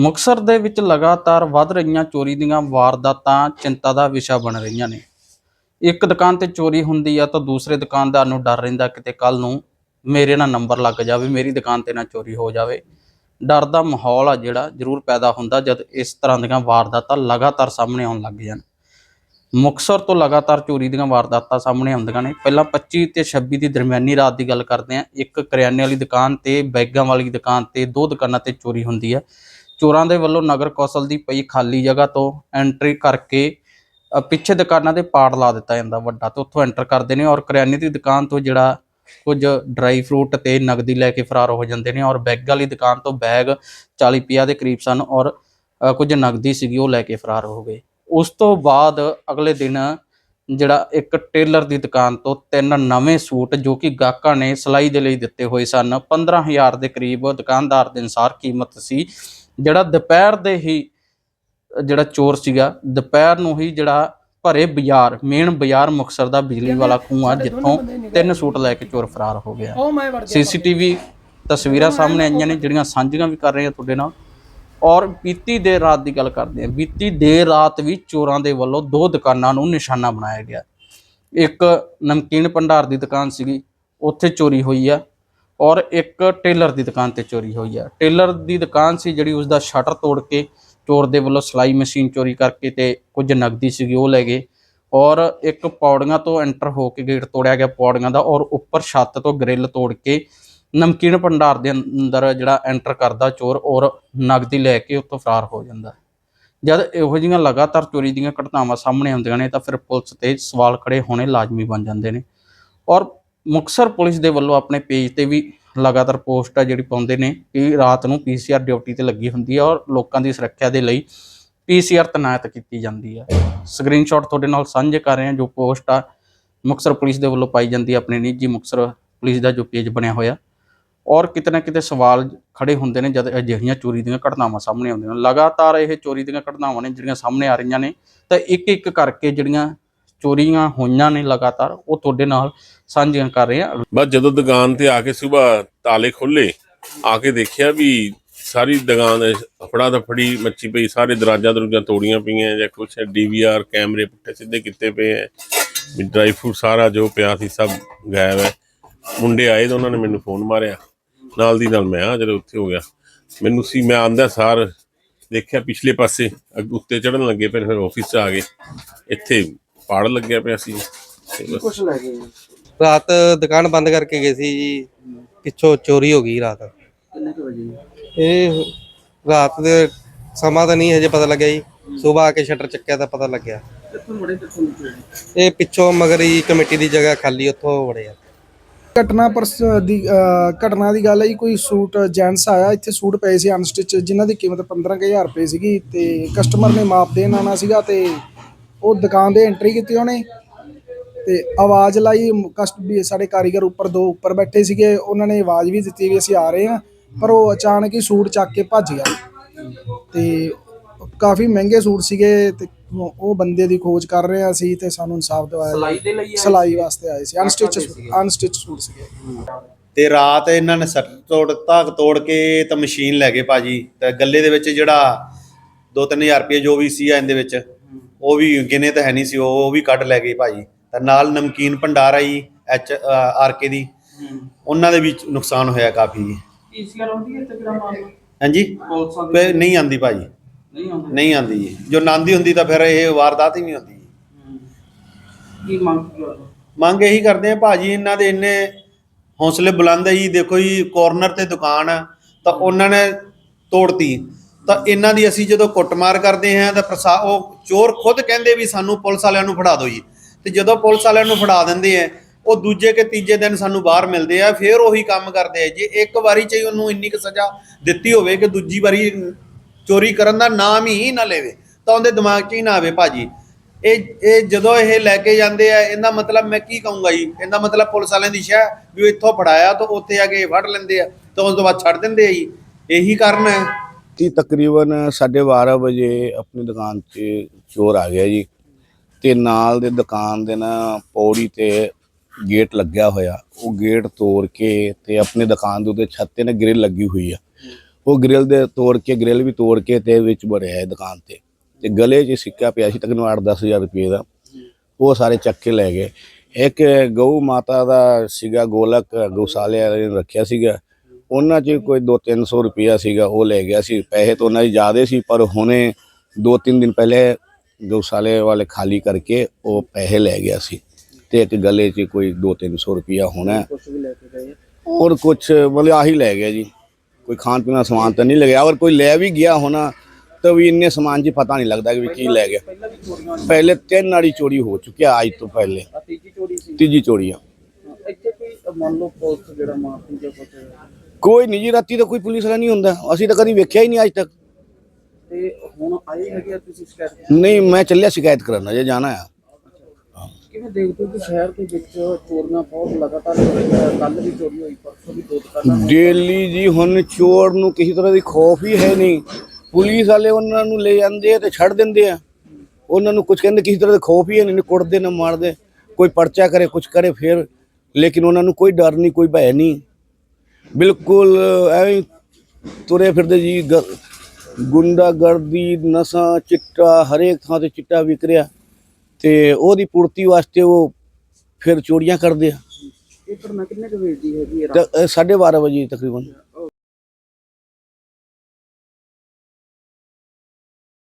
ਮੁਕਤਸਰ ਦੇ ਵਿੱਚ ਲਗਾਤਾਰ ਵੱਧ ਰਹੀਆਂ ਚੋਰੀ ਦੀਆਂ ਵਾਰਦਾਤਾਂ ਚਿੰਤਾ ਦਾ ਵਿਸ਼ਾ ਬਣ ਰਹੀਆਂ ਨੇ। ਇੱਕ ਦੁਕਾਨ ਤੇ ਚੋਰੀ ਹੁੰਦੀ ਆ ਤਾਂ ਦੂਸਰੇ ਦੁਕਾਨਦਾਰ ਨੂੰ ਡਰ ਰਹਿੰਦਾ ਕਿਤੇ ਕੱਲ ਨੂੰ ਮੇਰੇ ਨਾਲ ਨੰਬਰ ਲੱਗ ਜਾਵੇ, ਮੇਰੀ ਦੁਕਾਨ ਤੇ ਨਾ ਚੋਰੀ ਹੋ ਜਾਵੇ। ਡਰ ਦਾ ਮਾਹੌਲ ਆ ਜਿਹੜਾ ਜ਼ਰੂਰ ਪੈਦਾ ਹੁੰਦਾ ਜਦ ਇਸ ਤਰ੍ਹਾਂ ਦੀਆਂ ਵਾਰਦਾਤਾਂ ਲਗਾਤਾਰ ਸਾਹਮਣੇ ਆਉਣ ਲੱਗ ਜਾਣ। ਮੁਕਤਸਰ ਤੋਂ ਲਗਾਤਾਰ ਚੋਰੀ ਦੀਆਂ ਵਾਰਦਾਤਾਂ ਸਾਹਮਣੇ ਆਉਂਦੀਆਂ ਨੇ। ਪਹਿਲਾਂ 25 ਤੇ 26 ਦੀ ਦਰਮਿਆਨੀ ਰਾਤ ਦੀ ਗੱਲ ਕਰਦੇ ਆ ਇੱਕ ਕਰਿਆਨੇ ਵਾਲੀ ਦੁਕਾਨ ਤੇ ਬੈਗਾਂ ਵਾਲੀ ਦੁਕਾਨ ਤੇ ਦੋ ਦੁਕਾਨਾਂ ਤੇ ਚੋਰੀ ਹੁੰਦੀ ਆ। ਚੋਰਾਂ ਦੇ ਵੱਲੋਂ ਨਗਰ ਕੌਂਸਲ ਦੀ ਪਈ ਖਾਲੀ ਜਗ੍ਹਾ ਤੋਂ ਐਂਟਰੀ ਕਰਕੇ ਪਿੱਛੇ ਦੁਕਾਨਾਂ ਦੇ ਪਾੜ ਲਾ ਦਿੱਤਾ ਜਾਂਦਾ ਵੱਡਾ ਤੇ ਉੱਥੋਂ ਐਂਟਰ ਕਰਦੇ ਨੇ ਔਰ ਕਰਿਆਨੇ ਦੀ ਦੁਕਾਨ ਤੋਂ ਜਿਹੜਾ ਕੁਝ ਡਰਾਈ ਫਰੂਟ ਤੇ ਨਗਦੀ ਲੈ ਕੇ ਫਰਾਰ ਹੋ ਜਾਂਦੇ ਨੇ ਔਰ ਬੈਗ ਵਾਲੀ ਦੁਕਾਨ ਤੋਂ ਬੈਗ 40 50 ਦੇ ਕਰੀਬ ਸਨ ਔਰ ਕੁਝ ਨਗਦੀ ਸੀਗੀ ਉਹ ਲੈ ਕੇ ਫਰਾਰ ਹੋ ਗਏ। ਉਸ ਤੋਂ ਬਾਅਦ ਅਗਲੇ ਦਿਨ ਜਿਹੜਾ ਇੱਕ ਟੇਲਰ ਦੀ ਦੁਕਾਨ ਤੋਂ ਤਿੰਨ ਨਵੇਂ ਸੂਟ ਜੋ ਕਿ ਗਾਹਕਾਂ ਨੇ ਸਿਲਾਈ ਦੇ ਲਈ ਦਿੱਤੇ ਹੋਏ ਸਨ 15000 ਦੇ ਕਰੀਬ ਦੁਕਾਨਦਾਰ ਦੇ ਅਨਸਾਰ ਕੀਮਤ ਸੀ। ਜਿਹੜਾ ਦੁਪਹਿਰ ਦੇ ਹੀ ਜਿਹੜਾ ਚੋਰ ਸੀਗਾ ਦੁਪਹਿਰ ਨੂੰ ਹੀ ਜਿਹੜਾ ਭਰੇ ਬਾਜ਼ਾਰ ਮੇਨ ਬਾਜ਼ਾਰ ਮੁਕਤਸਰ ਦਾ ਬਿਜਲੀ ਵਾਲਾ ਖੂਹ ਆ ਜਿੱਥੋਂ ਤਿੰਨ ਸੂਟ ਲੈ ਕੇ ਚੋਰ ਫਰਾਰ ਹੋ ਗਿਆ। ਸੀਸੀਟੀਵੀ ਤਸਵੀਰਾਂ ਸਾਹਮਣੇ ਆਈਆਂ ਨੇ ਜਿਹੜੀਆਂ ਸਾਂਝੀਆਂ ਵੀ ਕਰ ਰਹੇ ਆ ਤੁਹਾਡੇ ਨਾਲ। ਔਰ ਬੀਤੀ ਦੇਰ ਰਾਤ ਦੀ ਗੱਲ ਕਰਦੇ ਆ। ਬੀਤੀ ਦੇਰ ਰਾਤ ਵੀ ਚੋਰਾਂ ਦੇ ਵੱਲੋਂ ਦੋ ਦੁਕਾਨਾਂ ਨੂੰ ਨਿਸ਼ਾਨਾ ਬਣਾਇਆ ਗਿਆ। ਇੱਕ ਨਮਕੀਨ ਭੰਡਾਰ ਦੀ ਦੁਕਾਨ ਸੀਗੀ ਉੱਥੇ ਚੋਰੀ ਹੋਈ ਆ। ਔਰ ਇੱਕ ਟੇਲਰ ਦੀ ਦੁਕਾਨ ਤੇ ਚੋਰੀ ਹੋਈ ਆ। ਟੇਲਰ ਦੀ ਦੁਕਾਨ ਸੀ ਜਿਹੜੀ ਉਸ ਦਾ ਸ਼ਟਰ ਤੋੜ ਕੇ ਚੋਰ ਦੇ ਵੱਲੋਂ ਸਿਲਾਈ ਮਸ਼ੀਨ ਚੋਰੀ ਕਰਕੇ ਤੇ ਕੁਝ ਨਗਦੀ ਸੀਗੀ ਉਹ ਲੈ ਗਏ ਔਰ ਇੱਕ ਪੌੜੀਆਂ ਤੋਂ ਐਂਟਰ ਹੋ ਕੇ ਗੇਟ ਤੋੜਿਆ ਗਿਆ ਪੌੜੀਆਂ ਦਾ ਔਰ ਉੱਪਰ ਛੱਤ ਤੋਂ ਗ੍ਰਿਲ ਤੋੜ ਕੇ ਨਮਕੀਨ ਭੰਡਾਰ ਦੇ ਅੰਦਰ ਜਿਹੜਾ ਐਂਟਰ ਕਰਦਾ ਚੋਰ ਔਰ ਨਗਦੀ ਲੈ ਕੇ ਉੱਥੋਂ ਫਰਾਰ ਹੋ ਜਾਂਦਾ। ਜਦ ਇਹੋ ਜਿਹੀਆਂ ਲਗਾਤਾਰ ਚੋਰੀ ਦੀਆਂ ਘਟਨਾਵਾਂ ਸਾਹਮਣੇ ਆਉਂਦੀਆਂ ਨੇ ਤਾਂ ਫਿਰ ਪੁਲਿਸ ਤੇ ਸਵਾਲ ਖੜੇ ਹੋਣੇ ਲਾਜ਼ਮੀ ਬਣ ਜਾਂਦੇ ਨੇ। ਔਰ ਮੁਕਤਸਰ ਪੁਲਿਸ ਦੇ ਵੱਲੋਂ ਆਪਣੇ ਪੇਜ ਤੇ ਵੀ ਲਗਾਤਾਰ ਪੋਸਟ ਆ ਜਿਹੜੀ ਪਾਉਂਦੇ ਨੇ ਕਿ ਰਾਤ ਨੂੰ ਪੀਸੀਆਰ ਡਿਊਟੀ ਤੇ ਲੱਗੀ ਹੁੰਦੀ ਹੈ ਔਰ ਲੋਕਾਂ ਦੀ ਸੁਰੱਖਿਆ ਦੇ ਲਈ ਪੀਸੀਆਰ ਤੈਨਾਤ ਕੀਤੀ ਜਾਂਦੀ ਹੈ ਸਕਰੀਨਸ਼ਾਟ ਤੁਹਾਡੇ ਨਾਲ ਸਾਂਝੇ ਕਰ ਰਹੇ ਹਾਂ ਜੋ ਪੋਸਟ ਆ। ਮੁਕਤਸਰ ਪੁਲਿਸ ਦੇ ਵੱਲੋਂ ਪਾਈ ਜਾਂਦੀ ਹੈ ਆਪਣੇ ਨਿੱਜੀ ਮੁਕਤਸਰ ਪੁਲਿਸ ਦਾ ਜੋ ਪੇਜ ਬਣਿਆ ਹੋਇਆ। ਔਰ ਕਿਤੇ ਨਾ ਕਿਤੇ ਸਵਾਲ ਖੜੇ ਹੁੰਦੇ ਨੇ ਜਦ ਅਜਿਹੀਆਂ ਚੋਰੀ ਦੀਆਂ ਘਟਨਾਵਾਂ ਸਾਹਮਣੇ ਆਉਂਦੀਆਂ ਨੇ। ਲਗਾਤਾਰ ਇਹ ਚੋਰੀ ਦੀਆਂ ਘਟਨਾਵਾਂ ਨੇ ਜਿਹੜੀਆਂ ਸਾਹਮਣੇ ਆ ਰਹੀਆਂ ਨੇ ਤਾਂ ਇੱਕ ਇੱਕ ਕਰਕੇ ਜਿਹੜੀਆਂ ਚੋਰੀਆਂ ਹੋਈਆਂ ਨੇ ਲਗਾਤਾਰ, ਉਹ ਤੁਹਾਡੇ ਨਾਲ ਸਾਂਝੀਆਂ ਕਰ ਰਹੇ ਹਾਂ। ਬਸ ਜਦੋਂ ਦੁਕਾਨ ਤੇ ਆ ਕੇ ਸਵੇਰ ਤਾਲੇ ਖੋਲੇ ਆ ਕੇ ਦੇਖਿਆ ਵੀ ਸਾਰੀ ਦੁਕਾਨ ਫੜਾ ਦਫੜੀ ਮੱਛੀ ਪਈ, ਸਾਰੇ ਦਰਾਜਾਂ ਦਰੂਜਾਂ ਤੋੜੀਆਂ ਪਈਆਂ ਜਾਂ ਕੁਛ ਡੀਵੀਆਰ ਕੈਮਰੇ ਪੁੱਠੇ ਸਿੱਧੇ ਕੀਤੇ ਪਏ ਐ ਵੀ ਡਰਾਈ ਫਰੂਟ ਸਾਰਾ ਜੋ ਪਿਆ ਸੀ ਸਭ ਗਾਇਬ ਹੈ। ਮੁੰਡੇ ਆਏ ਤਾਂ ਉਹਨਾਂ ਨੇ ਮੈਨੂੰ ਫੋਨ ਮਾਰਿਆ, ਨਾਲ ਦੀ ਨਾਲ ਮੈਂ ਆ ਜਦੋਂ ਉੱਥੇ ਹੋ ਗਿਆ। ਮੈਨੂੰ ਸੀ, ਮੈਂ ਆਂਦਾ ਸਾਰ ਦੇਖਿਆ ਪਿਛਲੇ ਪਾਸੇ ਉੱਤੇ ਚੜਨ ਲੱਗੇ ਫਿਰ ਫਿਰ ਆਫਿਸ 'ਚ ਆ ਗਏ। ਇੱਥੇ ਪਾੜ ਲੱਗਿਆ ਪਿਆ ਸੀ। ਤੇ ਬਸ ਕੁਛ ਲੈ ਗਏ ਰਾਤ ਦੁਕਾਨ ਬੰਦ ਕਰਕੇ ਗਏ ਸੀ ਜੀ। ਪਿੱਛੋਂ ਚੋਰੀ ਹੋ ਗਈ ਰਾਤ। ਕਿੰਨੇ ਕੁ ਵਜੇ? ਇਹ ਰਾਤ ਦੇ ਸਮਾਂ ਤਾਂ ਨਹੀਂ ਹਜੇ ਪਤਾ ਲੱਗਿਆ ਜੀ। ਸਵੇਰ ਆ ਕੇ ਸ਼ਟਰ ਚੱਕਿਆ ਤਾਂ ਪਤਾ ਲੱਗਿਆ। ਕਿੱਥੋਂ ਬੜੇ ਕਿੱਥੋਂ ਨਿਕਲੇ ਇਹ ਪਿੱਛੋਂ ਮਗਰੀ ਕਮੇਟੀ ਦੀ ਜਗ੍ਹਾ ਖਾਲੀ ਉੱਥੋਂ ਵੜੇ ਆ। ਘਟਨਾ ਪਰਸ ਦੀ ਘਟਨਾ ਦੀ ਗੱਲ ਹੈ ਜੀ, ਕੋਈ ਸੂਟ ਜੈਂਟਸ ਆਇਆ ਇੱਥੇ ਸੂਟ ਪਏ ਸੀ ਅਨਸਟਿਚ ਜਿਨ੍ਹਾਂ ਦੀ ਕੀਮਤ 15000 ਰੁਪਏ ਸੀਗੀ ਤੇ ਕਸਟਮਰ ਨੇ ਮਾਪ ਦੇਣ ਆਉਣਾ ਸੀਗਾ ਤੇ ਉਹ ਦੁਕਾਨ ਦੇ ਐਂਟਰੀ ਕੀਤੀ ਉਹਨੇ ਤੇ ਆਵਾਜ਼ ਲਾਈ ਕਸਟ ਵੀ ਸਾਡੇ ਕਾਰੀਗਰ ਉੱਪਰ ਦੋ ਉੱਪਰ ਬੈਠੇ ਸੀਗੇ ਉਹਨਾਂ ਨੇ ਆਵਾਜ਼ ਵੀ ਦਿੱਤੀ ਵੀ ਅਸੀਂ ਆ ਰਹੇ ਹਾਂ ਪਰ ਉਹ ਅਚਾਨਕ ਹੀ ਸੂਟ ਚੱਕ ਕੇ ਭੱਜ ਗਿਆ। ਤੇ ਕਾਫੀ ਮਹਿੰਗੇ ਸੂਟ ਸੀਗੇ ਤੇ ਉਹ ਬੰਦੇ ਦੀ ਖੋਜ ਕਰ ਰਹੇ ਹਾਂ ਅਸੀਂ ਤੇ ਸਾਨੂੰ ਇਨਸਾਫ ਦਿਵਾਇਆ ਸਲਾਈ ਦੇ ਲਈ ਸਲਾਈ ਵਾਸਤੇ ਆਏ ਸੀ। ਅਨਸਟਿਚ ਅਨਸਟਿਚ ਸੂਟ ਸੀਗੇ। ਤੇ ਰਾਤ ਇਹਨਾਂ ਨੇ ਸੱਟ ਤੋੜ ਧਾਕ ਤੋੜ ਕੇ ਤਾਂ ਮਸ਼ੀਨ ਲੈ ਗਏ ਭਾਜੀ ਤੇ ਗੱਲੇ ਦੇ ਵਿੱਚ ਜਿਹੜਾ 2-3000 ਰੁਪਏ ਜੋ ਵੀ ਸੀ ਇਹਦੇ ਵਿੱਚ। ਉਹ ਵੀ ਗਿਨੇ ਤਾਂ ਹੈ ਨਹੀਂ ਸੀ ਉਹ ਵੀ ਕੱਢ ਲੈ ਗਏ ਭਾਜੀ। ਤੇ ਨਾਲ ਨਮਕੀਨ ਭੰਡਾਰ ਆਈ ਐਚ ਆਰ ਕੇ ਦੀ। ਉਹਨਾਂ ਦੇ ਵਿੱਚ ਨੁਕਸਾਨ ਹੋਇਆ ਕਾਫੀ ਪੀਸੀਆਰ ਆਉਂਦੀ ਹੈ ਤੇ ਕਿਹੜਾ ਮਾਮਲਾ ਹਾਂਜੀ? ਤੇ ਨਹੀਂ ਆਂਦੀ ਭਾਜੀ। ਨਹੀਂ ਆਉਂਦੀ? ਨਹੀਂ ਆਂਦੀ ਜੀ। ਜੋ ਨਾਂਦੀ ਹੁੰਦੀ ਤਾਂ ਫਿਰ ਇਹ ਵਾਰਦਾਤ ਹੀ ਨਹੀਂ ਹੁੰਦੀ ਕੀ ਮੰਗ ਮੰਗ ਇਹੀ ਕਰਦੇ ਆ ਭਾਜੀ ਇਹਨਾਂ ਦੇ ਇੰਨੇ ਹੌਸਲੇ ਬੁਲੰਦ ਹੈ ਜੀ। ਦੇਖੋ ਜੀ ਕਾਰਨਰ ਤੇ ਦੁਕਾਨ ਆ ਤਾਂ ਉਹਨਾਂ ਨੇ ਤੋੜਤੀ। ਤਾਂ ਇਹਨਾਂ ਦੀ ਅਸੀਂ ਜਦੋਂ ਕੁੱਟਮਾਰ ਕਰਦੇ ਹਾਂ ਤਾਂ ਪ੍ਰਸਾ ਉਹ ਚੋਰ ਖੁਦ ਕਹਿੰਦੇ ਵੀ ਸਾਨੂੰ ਪੁਲਿਸ ਵਾਲਿਆਂ ਨੂੰ ਫੜਾ ਦਿਓ ਜੀ। ਤੇ ਜਦੋਂ ਪੁਲਿਸ ਵਾਲਿਆਂ ਨੂੰ ਫੜਾ ਦਿੰਦੇ ਆ, ਉਹ ਦੂਜੇ ਕੇ ਤੀਜੇ ਦਿਨ ਸਾਨੂੰ ਬਾਹਰ ਮਿਲਦੇ ਆ, ਫਿਰ ਉਹੀ ਕੰਮ ਕਰਦੇ ਆ ਜੇ। ਇੱਕ ਵਾਰੀ ਚ ਹੀ ਉਹਨੂੰ ਇੰਨੀ ਕੁ ਸਜ਼ਾ ਦਿੱਤੀ ਹੋਵੇ ਕਿ ਦੂਜੀ ਵਾਰੀ ਚੋਰੀ ਕਰਨ ਦਾ ਨਾਮ ਹੀ ਨਾ ਲੈਵੇ, ਤਾਂ ਉਹਦੇ ਦਿਮਾਗ 'ਚ ਹੀ ਨਾ ਆਵੇ ਭਾਜੀ। ਇਹ ਇਹ ਜਦੋਂ ਇਹ ਲੈ ਕੇ ਜਾਂਦੇ ਆ, ਇਹਦਾ ਮਤਲਬ ਮੈਂ ਕੀ ਕਹੂੰਗਾ ਜੀ? ਇਹਦਾ ਮਤਲਬ ਪੁਲਿਸ ਵਾਲਿਆਂ ਦੀ ਸ਼ਹਿ ਵੀ ਉਹ ਇੱਥੋਂ ਫੜਾਇਆ ਤਾਂ ਉੱਥੇ ਆ ਕੇ ਫੜ ਲੈਂਦੇ ਆ, ਤਾਂ ਉਸ ਤੋਂ ਬਾਅਦ ਛੱਡ ਦਿੰਦੇ ਆ ਜੀ। ਇਹੀ ਕਾਰਨ ਹੈ। ਕਿ ਤਕਰੀਬਨ 12:30 ਵਜੇ ਆਪਣੀ ਦੁਕਾਨ 'ਤੇ ਚੋਰ ਆ ਗਿਆ ਜੀ ਤੇ ਨਾਲ ਦੇ ਦੁਕਾਨ ਦੇ ਨਾ ਪੌੜੀ ਤੇ ਗੇਟ ਲੱਗਿਆ ਹੋਇਆ। ਉਹ ਗੇਟ ਤੋੜ ਕੇ ਤੇ ਆਪਣੀ ਦੁਕਾਨ ਦੇ ਉੱਤੇ ਛੱਤ ਤੇ ਨਾ ਗ੍ਰਿਲ ਲੱਗੀ ਹੋਈ ਆ। ਉਹ ਗ੍ਰਿਲ ਦੇ ਤੋੜ ਕੇ ਗ੍ਰਿਲ ਵੀ ਤੋੜ ਕੇ ਤੇ ਵਿੱਚ ਵੜਿਆ ਹੈ ਦੁਕਾਨ ਤੇ। ਤੇ ਗਲੇ 'ਚ ਸਿੱਕਾ ਪਿਆ ਸੀ ਤਕਰੀਬਨ 8-10000 ਰੁਪਏ ਦਾ। ਉਹ ਸਾਰੇ ਚੱਕ ਕੇ ਲੈ ਗਏ। ਇੱਕ ਗਊ ਮਾਤਾ ਦਾ ਸੀਗਾ, ਗੋਲਕ, ਗਊਸ਼ਾਲੇ ਵਾਲੇ ਨੇ ਰੱਖਿਆ ਸੀਗਾ। ਉਹਨਾਂ 'ਚ ਕੋਈ 2-300 ਰੁਪਇਆ ਸੀਗਾ ਉਹ ਲੈ ਗਿਆ ਸੀ। ਪੈਸੇ ਤਾਂ ਉਹਨਾਂ ਦੇ ਜ਼ਿਆਦੇ ਸੀ ਪਰ ਹੁਣੇ 2-3 ਦਿਨ ਪਹਿਲੇ ਗਊਸ਼ਾਲੇ ਵਾਲੇ ਖਾਲੀ ਕਰਕੇ ਉਹ ਪੈਸੇ ਲੈ ਗਿਆ ਸੀ ਤੇ ਇੱਕ ਗਲੇ 'ਚ ਕੋਈ 2-300 ਰੁਪਇਆ ਹੋਣਾ। ਔਰ ਕੁਝ ਮਤਲਬ ਆਹੀ ਲੈ ਗਿਆ ਜੀ। ਕੋਈ ਖਾਣ ਪੀਣ ਦਾ ਸਮਾਨ ਤਾਂ ਨਹੀਂ ਲੱਗਿਆ। ਔਰ ਕੋਈ ਲੈ ਵੀ ਗਿਆ ਹੋਣਾ ਤਾਂ ਵੀ ਇੰਨੇ ਸਮਾਨ 'ਚ ਪਤਾ ਨਹੀਂ ਲੱਗਦਾ ਕਿ ਕੀ ਲੈ ਗਿਆ। ਪਹਿਲਾਂ ਤਿੰਨ ਵਾਲੀ ਚੋਰੀ ਹੋ ਚੁੱਕੀ ਆ ਅੱਜ ਤੋਂ ਪਹਿਲੇ। ਤੀਜੀ ਚੋਰੀ ਸੀ। ਤੀਜੀ ਚੋਰੀ ਆ। ਇੱਥੇ ਕੋਈ ਮੰਨ ਲਓ ਪੁਲਿਸ ਜਿਹੜਾ ਮਾਰਦੀ ਜਾਂ ਕੁਝ ਕੋਈ ਨਹੀਂ ਜੀ ਰਾਤੀ ਤਾਂ ਕੋਈ ਪੁਲਿਸ ਵਾਲਾ ਨਹੀਂ ਹੁੰਦਾ। ਅਸੀਂ ਤਾਂ ਕਦੀ ਵੇਖਿਆ ਹੀ ਨਹੀਂ ਅੱਜ ਤੱਕ। ਤੇ ਹੁਣ ਆਏ ਹੈਗੇ ਆ ਤੁਸੀਂ ਸ਼ਿਕਾਇਤ ਨਹੀਂ ਮੈਂ ਚੱਲਿਆ ਸ਼ਿਕਾਇਤ ਕਰਨ ਜੇ ਜਾਣਾ ਆ। ਕਿਵੇਂ ਦੇਖਦੇ ਹੋ ਕਿ ਸ਼ਹਿਰ ਦੇ ਵਿੱਚ ਚੋਰੀਆਂ ਬਹੁਤ ਲਗਾਤਾਰ ਹੋ ਰਹੀਆਂ ਕੱਲ ਵੀ ਚੋਰੀ ਹੋਈ ਪਰਸੋਂ ਵੀ ਦੋ ਦੁਕਾਨਾਂ ਡੇਲੀ ਜੀ ਹੁਣ ਚੋਰ ਨੂੰ ਕਿਸੇ ਤਰ੍ਹਾਂ ਦੀ ਖੌਫ ਹੀ ਹੈ ਨਹੀਂ। ਪੁਲਿਸ ਵਾਲੇ ਉਹਨਾਂ ਨੂੰ ਲੈ ਜਾਂਦੇ ਆ ਤੇ ਛੱਡ ਦਿੰਦੇ ਆ। ਉਹਨਾਂ ਨੂੰ ਕੁਝ ਕਹਿੰਦੇ ਕਿਸੇ ਤਰ੍ਹਾਂ ਦਾ ਖੌਫ ਹੀ ਹੈ ਨਹੀਂ ਕੁੱਟਦੇ ਨਾ ਮਾਰਦੇ। ਕੋਈ ਪਰਚਾ ਕਰੇ ਕੁਝ ਕਰੇ ਫਿਰ। ਲੇਕਿਨ ਉਹਨਾਂ ਨੂੰ ਕੋਈ ਡਰ ਨਹੀਂ ਕੋਈ ਭੈ ਨਹੀਂ। ਬਿਲਕੁਲ ਐਵੇਂ ਤੁਰੇ ਫਿਰਦੇ ਜੀ ਗ- ਗੁੰਡਾਗਰਦੀ ਨਸ਼ਾ ਚਿੱਟਾ ਹਰੇਕ ਥਾਂ ਤੇ ਚਿੱਟਾ ਵਿਕ ਰਿਹਾ ਤੇ ਉਹਦੀ ਪੂਰਤੀ ਵਾਸਤੇ ਉਹ ਫਿਰ ਚੋਰੀਆਂ ਕਰਦੇ ਆ। ਇਹ ਘਟਨਾ ਕਿੰਨੇ ਕੁ ਵਜੇ ਦੀ ਹੈਗੀ ਹੈ ਤੇ 12:30 ਵਜੇ ਤਕਰੀਬਨ।